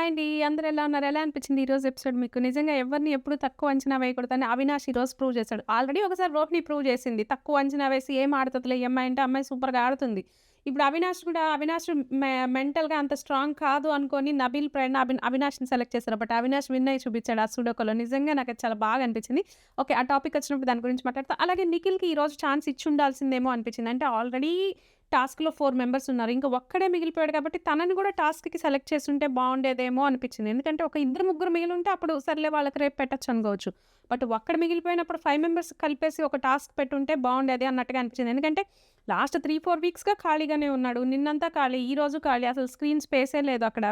Hi అండి. అందరూ ఎలా ఉన్నారు? ఎలా అనిపించింది ఈరోజు ఎపిసోడ్ మీకు? నిజంగా ఎవరిని ఎప్పుడు తక్కువ అంచనా వేయకూడదని అవినాష్ ఈరోజు ప్రూవ్ చేశాడు. ఆల్రెడీ ఒకసారి రోహిణి ప్రూవ్ చేసింది. తక్కువ అంచనా వేసి ఏం ఆడుతుందిలే అమ్మాయి అంటే, అమ్మాయి సూపర్‌గా ఆడుతుంది. ఇప్పుడు అవినాష్ కూడా అవినాష్ మె మెంటల్‌గా అంత స్ట్రాంగ్ కాదు అనుకొని నబీల్, ప్రేరణ అవి అవినాష్‌ని సెలెక్ట్ చేశారు. బట్ అవినాష్ విన్ అయి చూపించాడు ఆ సూడోకోలో. నిజంగా నాకు చాలా బాగా అనిపించింది. ఓకే. ఆ టాపిక్ వచ్చినప్పుడు దాని గురించి మాట్లాడతా. అలాగే నిఖిల్‌కి ఈరోజు ఛాన్స్ ఇచ్చి ఉండాల్సిందేమో అనిపించింది. అంటే ఆల్రెడీ టాస్క్‌లో ఫోర్ మెంబర్స్ ఉన్నారు. ఇంక ఒక్కడే మిగిలిపోయాడు కాబట్టి తనని కూడా టాస్క్‌కి సెలెక్ట్ చేస్తుంటే బాగుండేదేమో అనిపించింది. ఎందుకంటే ఒక ఇద్దరు, ముగ్గురు మిగిలి ఉంటే అప్పుడు సర్లే వాళ్ళకి రేపు పెట్టచ్చు అనుకోవచ్చు. బట్ ఒక్కడ మిగిలిపోయినప్పుడు ఫైవ్ మెంబర్స్ కలిపేసి ఒక టాస్క్ పెట్టుంటే బాగుండేది అన్నట్టుగా అనిపించింది. ఎందుకంటే లాస్ట్ 3, 4 వీక్స్‌గా ఖాళీగానే ఉన్నాడు. నిన్నంతా ఖాళీ, ఈరోజు ఖాళీ. అసలు స్క్రీన్ స్పేసే లేదు అక్కడ.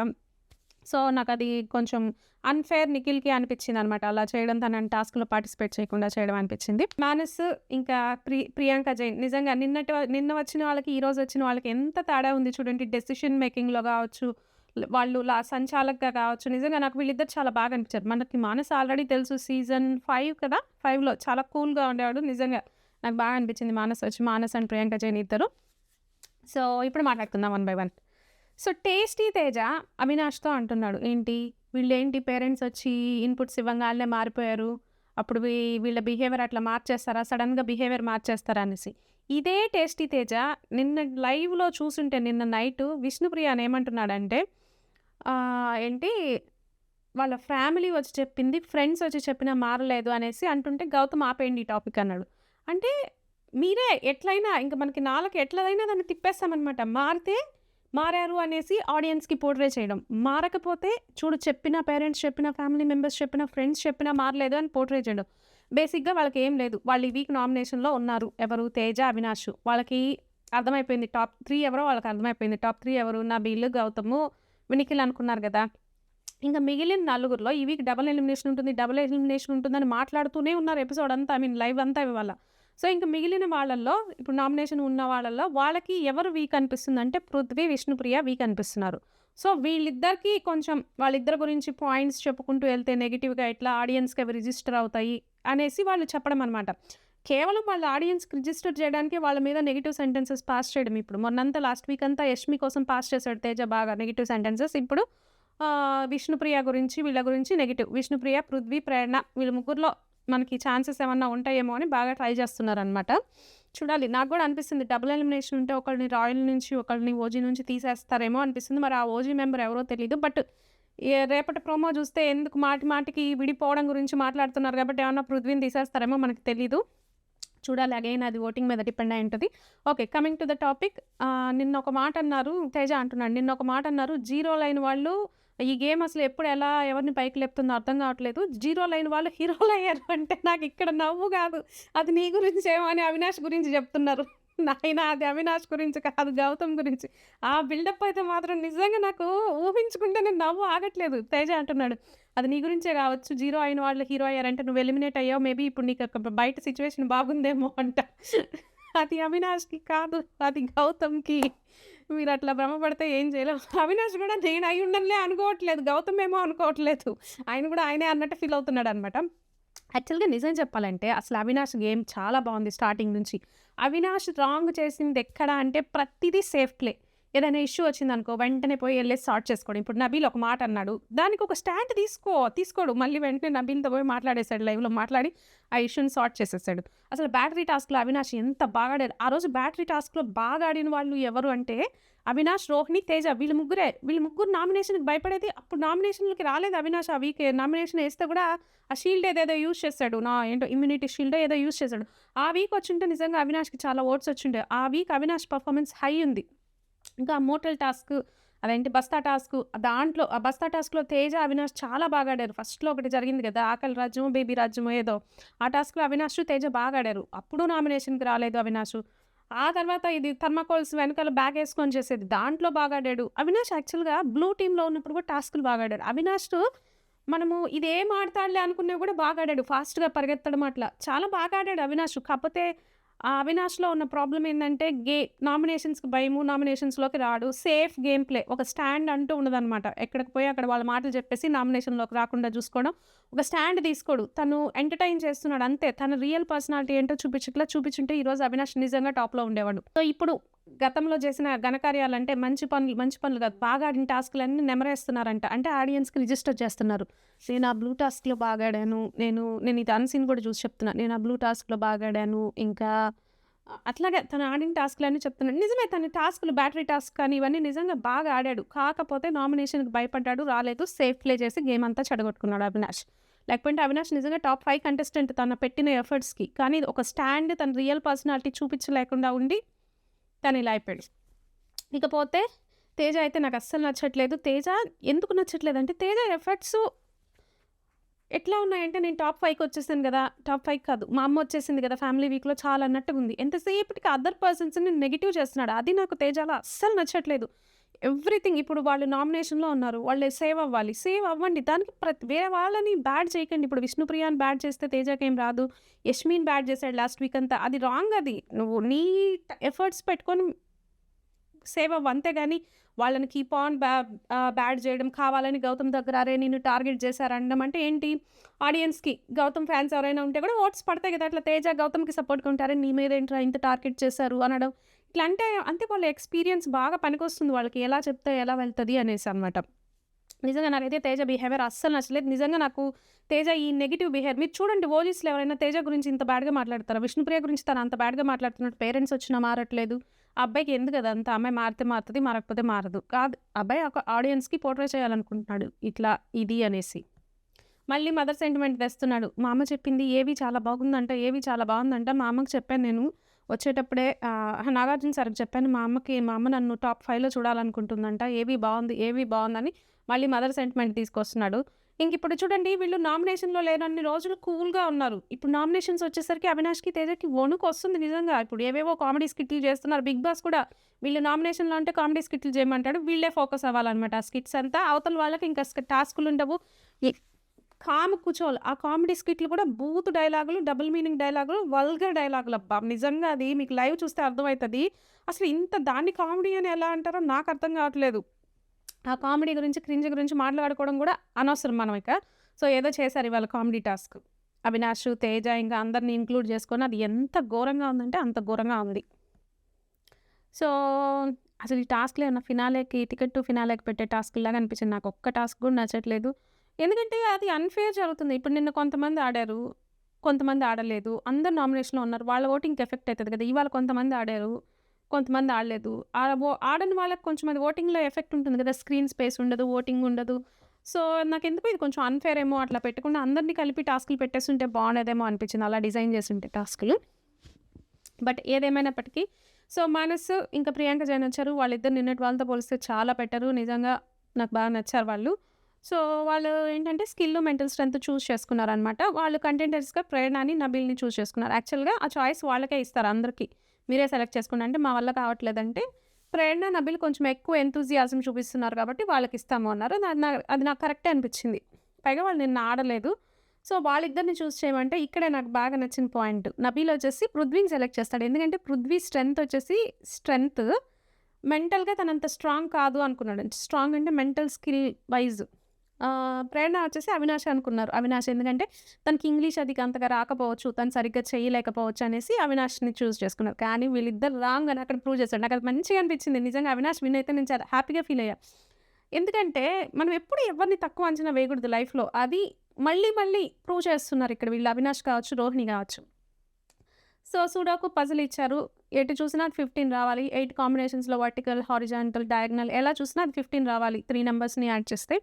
సో, నాకు అది కొంచెం అన్ఫేర్ నిఖిల్‌కి అనిపించింది అనమాట అలా చేయడం తనని టాస్క్‌లో పార్టిసిపేట్ చేయకుండా చేయడం అనిపించింది. మానస్ ఇంకా ప్రి ప్రియాంక జైన్ నిజంగా నిన్నటి నిన్న వచ్చిన వాళ్ళకి, ఈరోజు వచ్చిన వాళ్ళకి ఎంత తేడా ఉంది చూడండి. డెసిషన్ మేకింగ్‌లో కావచ్చు, వాళ్ళు లా సంచాలకగా కావచ్చు. నిజంగా నాకు వీళ్ళిద్దరు చాలా బాగా అనిపించారు. మనకి మానస్ ఆల్రెడీ తెలుసు సీజన్ ఫైవ్ కదా! ఫైవ్లో చాలా కూల్‌గా ఉండేవాడు. నిజంగా నాకు బాగా అనిపించింది మానస్ వచ్చి. మానస్ అండ్ ప్రియాంక జైన్ ఇద్దరు. సో, ఇప్పుడు మాట్లాడుకుందాం one by one. So, tasty Teja అవినాష్‌తో అంటున్నాడు. ఏంటి వీళ్ళేంటి పేరెంట్స్ వచ్చి ఇన్‌పుట్స్ ఇవ్వగానే మారిపోయారు. అప్పుడు వీళ్ళ బిహేవియర్ అట్లా మార్చేస్తారా? సడన్గా బిహేవియర్ మార్చేస్తారా అనేసి. ఇదే టేస్టీ తేజ నిన్న లైవ్‌లో చూసుంటే నిన్న నైట్ విష్ణుప్రియ అని ఏమంటున్నాడంటే ఏంటి వాళ్ళ ఫ్యామిలీ వచ్చి చెప్పింది, ఫ్రెండ్స్ వచ్చి చెప్పినా మారలేదు అనేసి అంటుంటే గౌతమ్ ఆపేయండి ఈ టాపిక్ అన్నాడు. అంటే మీరే ఎట్లయినా ఇంక మనకి నాలుగు ఎట్లదైనా దాన్ని తిప్పేస్తామనమాట. మారితే మారారు అనేసి ఆడియన్స్‌కి పోర్ట్రే చేయడం. మారకపోతే చూడు చెప్పిన పేరెంట్స్ చెప్పిన, ఫ్యామిలీ మెంబర్స్ చెప్పిన, ఫ్రెండ్స్ చెప్పినా మారలేదు అని పోర్ట్రే చేయడం. బేసిక్‌గా వాళ్ళకి ఏం లేదు. వాళ్ళు ఈ వీక్ నామినేషన్‌లో ఉన్నారు. ఎవరు? తేజ, అవినాష్. వాళ్ళకి అర్థమైపోయింది. టాప్ త్రీ ఎవరో వాళ్ళకి అర్థమైపోయింది. టాప్ త్రీ ఎవరు? నా బిల్లు గౌతము, వినికిల్ అనుకున్నారు కదా ఇంకా మిగిలిన నలుగురిలో ఈ వీక్ డబుల్ ఎలిమినేషన్ ఉంటుంది. డబుల్ ఎలిమినేషన్ ఉంటుందని మాట్లాడుతూనే ఉన్నారు ఎపిసోడ్ అంతా. ఐ మీన్ లైవ్ అంతా ఇవాళ. సో, ఇంక మిగిలిన వాళ్ళల్లో ఇప్పుడు నామినేషన్ ఉన్న వాళ్ళల్లో వాళ్ళకి ఎవరు వీక్ అనిపిస్తుందంటే పృథ్వీ, విష్ణుప్రియ వీక్ అనిపిస్తున్నారు. సో, వీళ్ళిద్దరికీ కొంచెం వాళ్ళిద్దరి గురించి పాయింట్స్ చెప్పుకుంటూ వెళ్తే నెగిటివ్గా ఎట్లా ఆడియన్స్‌కి అవి రిజిస్టర్ అవుతాయి అనేసి వాళ్ళు చెప్పడం అనమాట. కేవలం వాళ్ళ ఆడియన్స్‌కి రిజిస్టర్ చేయడానికి వాళ్ళ మీద నెగిటివ్ సెంటెన్సెస్ పాస్ చేయడం ఇప్పుడు. మొన్నంతా లాస్ట్ వీక్ అంతా యష్మి కోసం పాస్ చేశాడు తేజ బాగా నెగిటివ్ సెంటెన్సెస్. ఇప్పుడు విష్ణుప్రియ గురించి వీళ్ళ గురించి నెగిటివ్ విష్ణుప్రియ, పృథ్వీ, ప్రేరణ వీళ్ళ ముగ్గురులో మనకి ఛాన్సెస్ ఏమన్నా ఉంటాయేమో అని బాగా ట్రై చేస్తున్నారనమాట. చూడాలి. నాకు కూడా అనిపిస్తుంది డబుల్ ఎలిమినేషన్ ఉంటే ఒకళ్ళని రాయల్ నుంచి, ఒకళ్ళని ఓజీ నుంచి తీసేస్తారేమో అనిపిస్తుంది. మరి ఆ ఓజీ మెంబర్ ఎవరో తెలియదు బట్ రేపటి ప్రోమో చూస్తే ఎందుకు మాటి మాటికి విడిపోవడం గురించి మాట్లాడుతున్నారు కాబట్టి ఏమన్నా పృథ్వీని తీసేస్తారేమో మనకు తెలీదు. చూడాలి. అగైన్ అది ఓటింగ్ మీద డిపెండ్ అయి ఉంటుంది okay. Coming to the topic నిన్న ఒక మాట అన్నారు తేజ అంటున్నాడు. నిన్న ఒక మాట అన్నారు. జీరో లైన్ వాళ్ళు ఈ గేమ్ అసలు ఎప్పుడు ఎలా ఎవరిని పైకి లేపుతుందో అర్థం కావట్లేదు. జీరో లైన్ వాళ్ళు హీరోలు అయ్యారు అంటే నాకు ఇక్కడ నవ్వు కాదు. అది నీ గురించేమో అని అవినాష్ గురించి చెప్తున్నారు. నాయనా అది అవినాష్ గురించి కాదు గౌతమ్ గురించి. ఆ బిల్డప్ అయితే మాత్రం నిజంగా నాకు ఊహించుకుంటేనే నవ్వు ఆగట్లేదు. తేజ అంటున్నాడు. అది నీ గురించే కావచ్చు. జీరో అయిన వాళ్ళు హీరో అయ్యారంటే నువ్వు ఎలిమినేట్ అయ్యావు. మేబీ ఇప్పుడు నీకు బయట సిచ్యువేషన్ బాగుందేమో అంట. అది అవినాష్‌కి కాదు. అది గౌతమ్‌కి. మీరు అట్లా భ్రమపడితే ఏం చేయలేము అవినాష్ కూడా నేను అయి ఉండనులే అనుకోవట్లేదు. గౌతమ్ ఏమో అనుకోవట్లేదు. ఆయన కూడా ఆయనే అన్నట్టు ఫీల్ అవుతున్నాడు అనమాట యాక్చువల్‌గా నిజం చెప్పాలంటే అసలు అవినాష్ గేమ్ చాలా బాగుంది స్టార్టింగ్ నుంచి. అవినాష్ రాంగ్ చేసింది ఎక్కడ అంటే ప్రతిదీ సేఫ్ ప్లే. ఏదైనా ఇష్యూ వచ్చిందనుకో వెంటనే పోయి వెళ్ళేసి సార్ట్ చేసుకోవడం. ఇప్పుడు నబీల్ ఒక మాట అన్నాడు. దానికి ఒక స్టాండ్ తీసుకో తీసుకోడు. మళ్ళీ వెంటనే నబీల్‌తో పోయి మాట్లాడేశాడు లైవ్‌లో మాట్లాడి ఆ ఇష్యూని సార్ట్ చేసేసాడు. అసలు బ్యాటరీ టాస్క్‌లో అవినాష్ ఎంత బాగా ఆడారు. ఆ రోజు బ్యాటరీ టాస్క్‌లో బాగా ఆడిన వాళ్ళు ఎవరు అంటే అవినాష్, రోహిణి, తేజ వీళ్ళు ముగ్గురే. వీళ్ళు ముగ్గురు నామినేషన్‌కి భయపడేది. అప్పుడు నామినేషన్‌లకి రాలేదు అవినాష్ ఆ వీక్. నామినేషన్ వేస్తే కూడా ఆ షీల్డ్ ఏదేదో యూజ్ చేసాడు. నా ఏంటో ఇమ్యూనిటీ షీల్డ్ ఏదో యూజ్ చేశాడు ఆ వీక్ వచ్చింటే నిజంగా అవినాష్‌కి చాలా ఓట్స్ వచ్చిండే ఆ వీక్ అవినాష్ పర్ఫార్మెన్స్ హై ఉంది. ఇంకా మోటల్ టాస్క్ అదేంటి బస్తా టాస్క్ దాంట్లో ఆ బస్తా టాస్క్‌లో తేజ, అవినాష్ చాలా బాగా ఆడారు. ఫస్ట్‌లో ఒకటి జరిగింది కదా! ఆకలి రాజ్యము బేబీ రాజ్యము ఏదో. ఆ టాస్క్‌లో అవినాష్, తేజ బాగా ఆడారు. అప్పుడు నామినేషన్‌కి రాలేదు అవినాష్. ఆ తర్వాత ఇది థర్మాకోల్స్ వెనకాల బ్యాగ్ వేసుకొని చేసేది. దాంట్లో బాగా ఆడాడు. అవినాష్ యాక్చువల్‌గా బ్లూ టీమ్‌లో ఉన్నప్పుడు కూడా టాస్క్‌లు బాగా ఆడాడు. అవినాష్ మనము ఇదేం ఆడతాడులే అనుకున్నవి కూడా బాగా ఆడాడు. ఫాస్ట్‌గా పరిగెత్తడం అట్లా. చాలా బాగా ఆడాడు అవినాష్. కాకపోతే ఆ అవినాష్‌లో ఉన్న ప్రాబ్లం ఏంటంటే గే నామినేషన్స్‌కి భయము. నామినేషన్స్‌లోకి రాడు. Safe game play. ఒక స్టాండ్ అంటూ ఉండదనమాట. ఎక్కడికి పోయి అక్కడ వాళ్ళ మాటలు చెప్పేసి నామినేషన్‌లోకి రాకుండా చూసుకోవడం. ఒక స్టాండ్ తీసుకోడు. తను ఎంటర్‌టైన్ చేస్తున్నాడు అంతే. తన రియల్ పర్సనాలిటీ ఏంటో చూపించట్లా. చూపించుంటే ఈరోజు అవినాష్ నిజంగా టాప్‌లో ఉండేవాడు. సో, ఇప్పుడు గతంలో చేసిన ఘనకార్యాలంటే మంచి పనులు మంచి పనులు కాదు బాగా ఆడిన టాస్క్‌లన్నీ నెమరేస్తున్నారంట. అంటే ఆడియన్స్‌కి రిజిస్టర్ చేస్తున్నారు. నేను ఆ బ్లూ టాస్క్‌లో బాగా ఆడాను. నేను నేను ఇది అన్‌సీన్ కూడా చూసి చెప్తున్నా. నేను ఆ బ్లూ టాస్క్‌లో బాగా ఆడాను. ఇంకా అట్లాగే తను ఆడిన టాస్క్‌లన్నీ చెప్తున్నాడు. నిజమే తన టాస్క్‌లు బ్యాటరీ టాస్క్ కానీ ఇవన్నీ నిజంగా బాగా ఆడాడు. కాకపోతే నామినేషన్‌కి భయపడ్డాడు. రాలేదు. సేఫ్ ప్లే చేసి గేమ్ అంతా చెడగొట్టుకున్నాడు అవినాష్. లేకపోతే అవినాష్ నిజంగా టాప్ ఫైవ్ కంటెస్టెంట్ తన పెట్టిన ఎఫర్ట్స్‌కి. కానీ ఒక స్టాండ్ తన రియల్ పర్సనాలిటీ చూపించలేకుండా ఉండి తను ఇలా అయిపోయాడు. ఇకపోతే తేజ అయితే నాకు అస్సలు నచ్చట్లేదు. తేజ ఎందుకు నచ్చట్లేదు అంటే తేజ ఎఫర్ట్స్ ఎట్లా ఉన్నాయంటే నేను టాప్ ఫైవ్కి వచ్చేసాను కదా టాప్ ఫైవ్ కాదు. మా అమ్మ వచ్చేసింది కదా ఫ్యామిలీ వీక్‌లో చాలా అన్నట్టుగా ఉంది. ఎంతసేపటికి అదర్ పర్సన్స్‌ని నెగిటివ్ చేస్తున్నాడు. అది నాకు తేజలో అస్సలు నచ్చట్లేదు. ఎవ్రీథింగ్ ఇప్పుడు వాళ్ళు నామినేషన్‌లో ఉన్నారు. వాళ్ళు సేవ్ అవ్వాలి. సేవ్ అవ్వండి. దానికి ప్రతి వేరే వాళ్ళని బ్యాడ్ చేయకండి. ఇప్పుడు విష్ణుప్రియాని బ్యాడ్ చేస్తే తేజకేం రాదు. యష్మిన్ బ్యాడ్ చేశాడు లాస్ట్ వీక్ అంతా. అది రాంగ్ అది. నువ్వు నీ ఎఫర్ట్స్ పెట్టుకొని సేవ్ అవ్వంతే కానీ వాళ్ళని కీప్ ఆన్ బ్యా బ్యాడ్ చేయడం కావాలని గౌతమ్ దగ్గర అరే నిన్ను టార్గెట్ చేశారు అనడం అంటే ఏంటి? ఆడియన్స్‌కి గౌతమ్ ఫ్యాన్స్ ఎవరైనా ఉంటే కూడా ఓట్స్ పడతాయి కదా! అట్లా తేజ గౌతమ్‌కి సపోర్ట్‌గా ఉంటారని నీ మీద ఏంట్రా ఇంత టార్గెట్ చేశారు అనడం. ఇట్లా అంటే అంతే వాళ్ళ ఎక్స్‌పీరియన్స్ బాగా పనికొస్తుంది వాళ్ళకి. ఎలా చెప్తే ఎలా వెళ్తుంది అనేసి అనమాట. నిజంగా నాకైతే తేజ బిహేవియర్ అస్సలు నచ్చలేదు. నిజంగా నాకు తేజ ఈ నెగిటివ్ బిహేవియర్ మీరు చూడండి ఓలీస్లో ఎవరైనా తేజ గురించి ఇంత బ్యాడ్‌గా మాట్లాడతారా? విష్ణుప్రియ గురించి తను అంత బ్యాడ్‌గా మాట్లాడుతున్నాడు. పేరెంట్స్ వచ్చినా మారట్లేదు. ఆ అబ్బాయికి ఎందుకు కదా అంత అమ్మాయి మారితే మారుతుంది మారకపోతే మారదు. కాదు అబ్బాయి ఒక ఆడియన్స్‌కి పోర్ట్రే చేయాలనుకుంటున్నాడు. ఇట్లా ఇది అనేసి. మళ్ళీ మదర్ సెంటిమెంట్ తెస్తున్నాడు. మా అమ్మ చెప్పింది ఏవి చాలా బాగుందంట. ఏవి చాలా బాగుందంట. మా అమ్మకి చెప్పాను నేను. వచ్చేటప్పుడే నాగార్జున సార్‌కి చెప్పాను. మా అమ్మకి మా అమ్మ నన్ను టాప్ ఫైవ్లో చూడాలనుకుంటుందంట. ఏవి బాగుంది ఏవి బాగుందని మళ్ళీ మదర్ సెంటిమెంట్ తీసుకొస్తున్నాడు. ఇంక ఇప్పుడు చూడండి వీళ్ళు నామినేషన్‌లో లేనన్ని రోజులు కూల్‌గా ఉన్నారు. ఇప్పుడు నామినేషన్స్ వచ్చేసరికి అవినాష్‌కి, తేజకి వణుకు వస్తుంది నిజంగా. ఇప్పుడు ఏవేవో కామెడీ స్కిట్‌లు చేస్తున్నారు. బిగ్ బాస్ కూడా వీళ్ళు నామినేషన్‌లో అంటే కామెడీ స్కిట్‌లు చేయమంటాడు. వీళ్ళే ఫోకస్ అవ్వాలన్నమాట. ఆ స్కిట్స్ అంతా అవతల వాళ్ళకి ఇంకా టాస్క్‌లు ఉండవు. ఎ కామ్ కూర్చోవాలి. ఆ కామెడీ స్కిట్‌లు కూడా బూత్ డైలాగులు, డబుల్ మీనింగ్ డైలాగులు, వల్గర్ డైలాగులు అబ్బా! నిజంగా అది మీకు లైవ్ చూస్తే అర్థమవుతుంది అసలు ఇంత దాన్ని కామెడీ అని ఎలా అంటారో నాకు అర్థం కావట్లేదు. ఆ కామెడీ గురించి, క్రింజ్ గురించి మాట్లాడుకోవడం కూడా అనవసరం మనం ఇక. సో ఏదో చేశారు ఇవాళ కామెడీ టాస్క్. అవినాష్, తేజ ఇంకా అందరిని ఇంక్లూడ్ చేసుకొని అది ఎంత ఘోరంగా ఉందంటే అంత ఘోరంగా ఉంది. సో అసలు ఈ టాస్క్లో ఏమన్నా ఫినాలేకి టికెట్ టు ఫినాలేకి పెట్టే టాస్క్‌లాగా అనిపించింది. నాకు ఒక్క టాస్క్ కూడా నచ్చట్లేదు. ఎందుకంటే అది అన్ఫేర్ జరుగుతుంది. ఇప్పుడు నిన్న కొంతమంది ఆడారు. కొంతమంది ఆడలేదు. అందరు నామినేషన్‌లో ఉన్నారు. వాళ్ళ ఓటింగ్‌కి ఎఫెక్ట్ అవుతుంది కదా! ఇవాళ కొంతమంది ఆడారు. కొంతమంది ఆడలేదు. ఆడని వాళ్ళకి కొంచెం అది ఓటింగ్‌లో ఎఫెక్ట్ ఉంటుంది కదా! స్క్రీన్ స్పేస్ ఉండదు. ఓటింగ్ ఉండదు. సో నాకు ఎందుకు ఇది కొంచెం అన్ఫేర్ ఏమో అట్లా పెట్టకుండా అందరిని కలిపి టాస్క్‌లు పెట్టేస్తుంటే బాగుండేదేమో అనిపించింది. అలా డిజైన్ చేస్తుంటే టాస్క్‌లు. బట్ ఏదేమైనప్పటికీ సో మనసు ఇంకా ప్రియాంక జైన్ వచ్చారు. వాళ్ళిద్దరు నిన్నటి వాళ్ళతో పోలిస్తే చాలా పెట్టారు నిజంగా నాకు బాగా నచ్చారు వాళ్ళు. సో వాళ్ళు ఏంటంటే స్కిల్, మెంటల్ స్ట్రెంత్ చూజ్ చేసుకున్నారనమాట. వాళ్ళు కంటెండర్స్‌గా ప్రేరణని, నబీల్‌ని చూస్ చేసుకున్నారు. యాక్చువల్‌గా ఆ చాయిస్ వాళ్ళకే ఇస్తారు అందరికి. మీరే సెలెక్ట్ చేసుకోండి అంటే మా వల్ల కావట్లేదంటే ప్రేరణ, నబీల్ కొంచెం ఎక్కువ ఎంతూజియాజం చూపిస్తున్నారు కాబట్టి వాళ్ళకి ఇస్తాము అన్నారు. అది నాకు కరెక్టే అనిపించింది. పైగా వాళ్ళు నిన్న ఆడలేదు. సో వాళ్ళిద్దరిని చూస్ చేయమంటే ఇక్కడే నాకు బాగా నచ్చిన పాయింట్. నబీల్ వచ్చేసి పృథ్వీని సెలెక్ట్ చేస్తాడు. ఎందుకంటే పృథ్వీ స్ట్రెంత్ వచ్చేసి స్ట్రెంత్ మెంటల్‌గా తనంత స్ట్రాంగ్ కాదు అనుకున్నాడు. స్ట్రాంగ్ అంటే మెంటల్ స్కిల్ వైజ్ ప్రేరణ వచ్చేసి అవినాష్ అనుకున్నారు. అవినాష్ ఎందుకంటే తనకి ఇంగ్లీష్ అది అంతగా రాకపోవచ్చు. తను సరిగ్గా చేయలేకపోవచ్చు అనేసి అవినాష్‌ని చూస్ చేసుకున్నారు. కానీ వీళ్ళిద్దరు రాంగ్ అని అక్కడ ప్రూవ్ చేశారు నాకు అది మంచిగా అనిపించింది. నిజంగా అవినాష్ విన్ అయితే నేను చాలా హ్యాపీగా ఫీల్ అయ్యా. ఎందుకంటే మనం ఎప్పుడు ఎవరిని తక్కువ అంచనా వేయకూడదు లైఫ్‌లో. అది మళ్ళీ మళ్ళీ ప్రూవ్ చేస్తున్నారు ఇక్కడ వీళ్ళు అవినాష్ కావచ్చు, రోహిణి కావచ్చు. సో సూడోకు పజిల్ ఇచ్చారు. ఎటు చూసినా 15 రావాలి. ఎయిట్ కాంబినేషన్స్‌లో వర్టికల్, హారిజాంటల్, డయాగ్నల్ ఎలా చూసినా అది 15 రావాలి. త్రీ నెంబర్స్ని యాడ్ చేస్తే.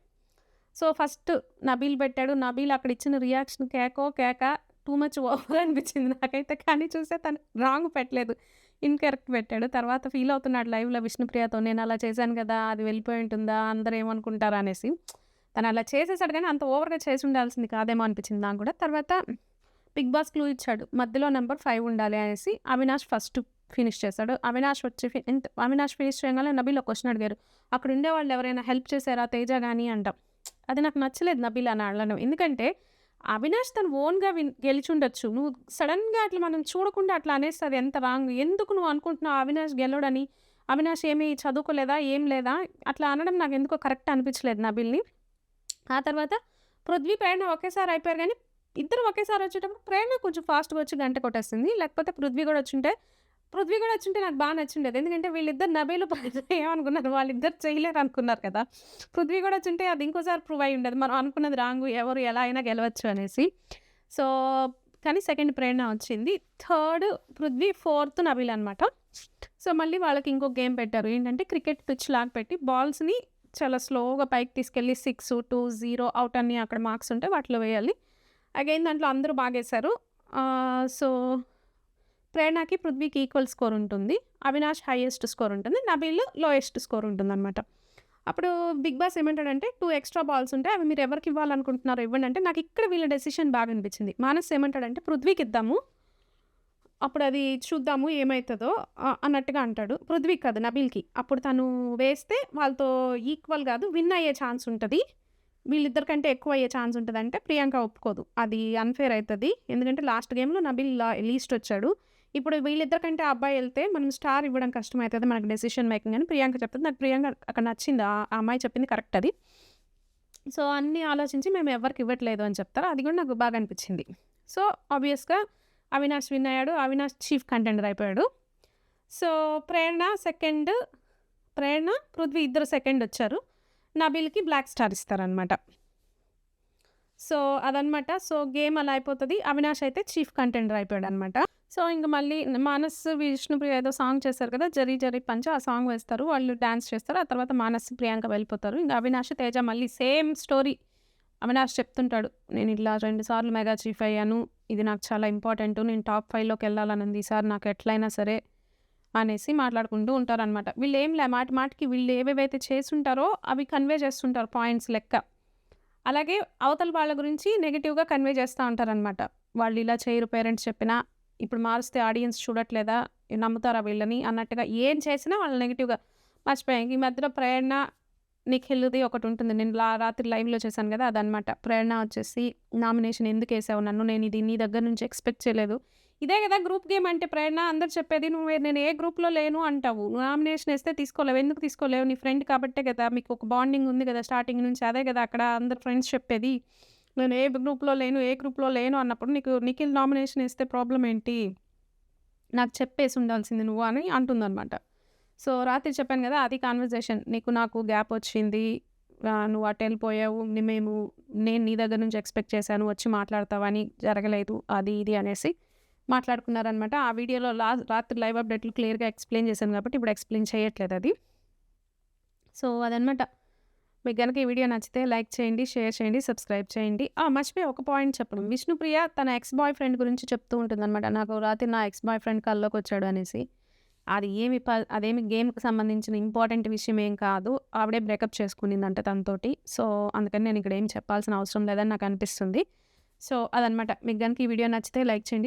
సో ఫస్ట్ నబీల్ పెట్టాడు. నబీల్ అక్కడ ఇచ్చిన రియాక్షన్ కేకో కేక టూ మచ్ ఓవర్ అనిపించింది నాకైతే. కానీ చూస్తే తను రాంగ్ పెట్టలేదు. ఇన్‌కరెక్ట్ పెట్టాడు. తర్వాత ఫీల్ అవుతున్నాడు లైవ్‌లో విష్ణుప్రియతో నేను అలా చేశాను కదా! అది వెళ్ళిపోయి ఉంటుందా? అందరూ ఏమనుకుంటారా అనేసి. తను అలా చేసేసాడు కానీ అంత ఓవర్‌గా చేసి ఉండాల్సింది కాదేమో అనిపించింది నాకు కూడా. తర్వాత బిగ్ బాస్ క్లూ ఇచ్చాడు. మధ్యలో నెంబర్ ఫైవ్ ఉండాలి అనేసి అవినాష్ ఫస్ట్ ఫినిష్ చేశాడు. అవినాష్ వచ్చి ఫి ఇంత అవినాష్ ఫినిష్ చేయగానే నబీల్ ఒక క్వెషన్ అడిగారు. అక్కడ ఉండేవాళ్ళు ఎవరైనా హెల్ప్ చేశారా తేజ కానీ అంట. అది నాకు నచ్చలేదు నబీల్ అని అనడం ఎందుకంటే అవినాష్ తను ఓన్‌గా విన్ గెలిచుండొచ్చు. నువ్వు సడన్గా అట్లా మనం చూడకుండా అట్లా అనేస్తే అది ఎంత రాంగ్. ఎందుకు నువ్వు అనుకుంటున్నావు అవినాష్ గెలవడని? అవినాష్ ఏమి చదువుకోలేదా? ఏం లేదా? అట్లా అనడం నాకు ఎందుకో కరెక్ట్ అనిపించలేదు నబీల్‌ని. ఆ తర్వాత పృథ్వీ, ప్రేరణ ఒకేసారి అయిపోయారు కానీ ఇద్దరు ఒకేసారి వచ్చేటప్పుడు ప్రేరణ కొంచెం ఫాస్ట్‌గా వచ్చి గంట కొట్టేస్తుంది లేకపోతే పృథ్వీ కూడా వచ్చింటే పృథ్వీ కూడా వచ్చుంటే నాకు బాగా నచ్చిండేది. ఎందుకంటే వీళ్ళిద్దరు నబేలు పృథ్వీ ఏమనుకున్నారు వాళ్ళిద్దరు చేయలేరు అనుకున్నారు కదా. పృథ్వీ కూడా వచ్చుంటే అది ఇంకోసారి ప్రూవ్ అయి ఉండేది. మనం అనుకున్నది రాంగు ఎవరు ఎలా అయినా గెలవచ్చు అనేసి. సో కానీ సెకండ్ ప్రేరణ వచ్చింది. థర్డ్ పృథ్వీ ఫోర్త్ నబీల్ అనమాట సో మళ్ళీ వాళ్ళకి ఇంకో గేమ్ పెట్టారు. ఏంటంటే క్రికెట్ పిచ్ లాగా పెట్టి బాల్స్ని చాలా స్లోగా పైకి తీసుకెళ్ళి సిక్స్ టూ జీరో అవుట్ అన్ని అక్కడ మార్క్స్ ఉంటే వాటిలో వేయాలి. అగైన్ దాంట్లో అందరూ బాగేశారు. సో ప్రేరణకి పృథ్వీకి ఈక్వల్ స్కోర్ ఉంటుంది అవినాష్ హైయెస్ట్ స్కోర్ ఉంటుంది నబీల్ లోయెస్ట్ స్కోర్ ఉంటుంది అనమాట అప్పుడు బిగ్ బాస్ ఏమంటాడంటే టూ ఎక్స్ట్రా బాల్స్ ఉంటాయి అవి మీరు ఎవరికి ఇవ్వాలనుకుంటున్నారో ఇవ్వండి అంటే నాకు ఇక్కడ వీళ్ళ డెసిషన్ బాగా అనిపించింది. మానస్ ఏమంటాడంటే పృథ్వీకి ఇద్దాము అప్పుడు అది చూద్దాము ఏమవుతుందో అన్నట్టుగా అంటాడు. పృథ్వీ కాదు నబీల్కి. అప్పుడు తను వేస్తే వాళ్ళతో ఈక్వల్ కాదు విన్ అయ్యే ఛాన్స్ ఉంటుంది. వీళ్ళిద్దరికంటే ఎక్కువ అయ్యే ఛాన్స్ ఉంటుంది అంటే ప్రియాంక ఒప్పుకోదు. అది అన్ఫేర్ అవుతుంది ఎందుకంటే లాస్ట్ గేమ్లో నబీల్ లీస్ట్ వచ్చాడు. ఇప్పుడు వీళ్ళిద్దరికంటే కంటే అబ్బాయి వెళ్తే మనం స్టార్ ఇవ్వడం కష్టం అవుతుంది మనకు డెసిషన్ మేకింగ్ అని ప్రియాంక చెప్తుంది. నాకు ప్రియాంక అక్కడ నచ్చింది. ఆ ఆ అమ్మాయి చెప్పింది కరెక్ట్ అది. సో అన్నీ ఆలోచించి మేము ఎవరికి ఇవ్వట్లేదు అని చెప్తారు. అది కూడా నాకు బాగా అనిపించింది. సో ఆబ్వియస్గా అవినాష్ విన్ అయ్యాడు. అవినాష్ చీఫ్ కంటెండర్ అయిపోయాడు. సో ప్రేరణ సెకండ్ ప్రేరణ పృథ్వీ ఇద్దరు సెకండ్ వచ్చారు. నబీల్కి బ్లాక్ స్టార్ ఇస్తారనమాట సో అదనమాట సో గేమ్ అలా అయిపోతుంది. అవినాష్ అయితే చీఫ్ కంటెండర్ అయిపోయాడు అనమాట సో ఇంక మళ్ళీ మానస్ విష్ణుప్రియ ఏదో సాంగ్ చేస్తారు కదా జరీ జరీ పంచ ఆ సాంగ్ వేస్తారు. వాళ్ళు డ్యాన్స్ చేస్తారు. ఆ తర్వాత మానస్ ప్రియాంక వెళ్ళిపోతారు. ఇంకా అవినాష్ తేజ మళ్ళీ సేమ్ స్టోరీ. అవినాష్ చెప్తుంటాడు నేను ఇట్లా రెండు సార్లు మెగా చీఫ్ అయ్యాను. ఇది నాకు చాలా ఇంపార్టెంట్. నేను టాప్ ఫైవ్లోకి వెళ్ళాలనుంది. ఈసారి నాకు ఎట్లయినా సరే అనేసి మాట్లాడుకుంటూ ఉంటారనమాట వీళ్ళు ఏం లే మాటి మాటికి వీళ్ళు ఏవేవైతే చేస్తుంటారో అవి కన్వే చేస్తుంటారు పాయింట్స్ లెక్క. అలాగే అవతల వాళ్ళ గురించి నెగిటివ్గా కన్వే చేస్తూ ఉంటారనమాట వాళ్ళు ఇలా చేయరు పేరెంట్స్ చెప్పినా ఇప్పుడు మారుస్తే ఆడియన్స్ చూడట్లేదా నమ్ముతారా వీళ్ళని అన్నట్టుగా ఏం చేసినా వాళ్ళు నెగిటివ్గా మర్చిపోయాం ఈ మధ్యలో ప్రేరణ నిఖిల్ది ఒకటి ఉంటుంది. నేను లా రాత్రి లైవ్లో చేశాను కదా అదనమాట ప్రేరణ వచ్చేసి నామినేషన్ ఎందుకు వేసావు నన్ను? నేను ఇది నీ దగ్గర నుంచి ఎక్స్పెక్ట్ చేయలేదు. ఇదే కదా గ్రూప్ గేమ్ అంటే ప్రేరణ అందరు చెప్పేది నువ్వు నేను ఏ గ్రూప్లో లేను అంటావు. నువ్వు నామినేషన్ వేస్తే తీసుకోలేవు. ఎందుకు తీసుకోలేవు? నీ ఫ్రెండ్ కాబట్టే కదా మీకు ఒక బాండింగ్ ఉంది కదా స్టార్టింగ్ నుంచి. అదే కదా అక్కడ అందరు ఫ్రెండ్స్ చెప్పేది. నేను ఏ గ్రూప్లో లేను ఏ గ్రూప్లో లేను అన్నప్పుడు నీకు నిఖిల్ నామినేషన్ వేస్తే ప్రాబ్లం ఏంటి? నాకు చెప్పేసి ఉండాల్సింది నువ్వు అని అంటుందన్నమాట. సో రాత్రి చెప్పాను కదా అది కాన్వర్జేషన్ నీకు నాకు గ్యాప్ వచ్చింది. నువ్వు అటు వెళ్ళిపోయావు. మేము నేను నీ దగ్గర నుంచి ఎక్స్పెక్ట్ చేశాను. వచ్చి మాట్లాడతావని జరగలేదు. అది ఇది అనేసి మాట్లాడుకున్నారనమాట ఆ వీడియోలో లా రాత్రి లైవ్ అప్డేట్లు క్లియర్గా ఎక్స్ప్లెయిన్ చేశాను కాబట్టి ఇప్పుడు ఎక్స్ప్లెయిన్ చేయట్లేదు అది. సో అదనమాట మీకు కనుక ఈ వీడియో నచ్చితే లైక్ చేయండి షేర్ చేయండి సబ్స్క్రైబ్ చేయండి. ఆ, మర్చిపోయి ఒక పాయింట్ చెప్పడం. విష్ణుప్రియ తన ఎక్స్ బాయ్ ఫ్రెండ్ గురించి చెప్తూ ఉంటుందన్నమాట. నాకు రాత్రి నా ఎక్స్ బాయ్ ఫ్రెండ్ కల్లోకి వచ్చాడు అనేసి. అది ఏమి ప అదేమి గేమ్కి సంబంధించిన ఇంపార్టెంట్ విషయం ఏం కాదు. ఆవిడే బ్రేకప్ చేసుకునిందంట తనతోటి. సో అందుకని నేను ఇక్కడ ఏం చెప్పాల్సిన అవసరం లేదని నాకు అనిపిస్తుంది. సో అదనమాట మీకు కనుక ఈ వీడియో నచ్చితే లైక్ చేయండి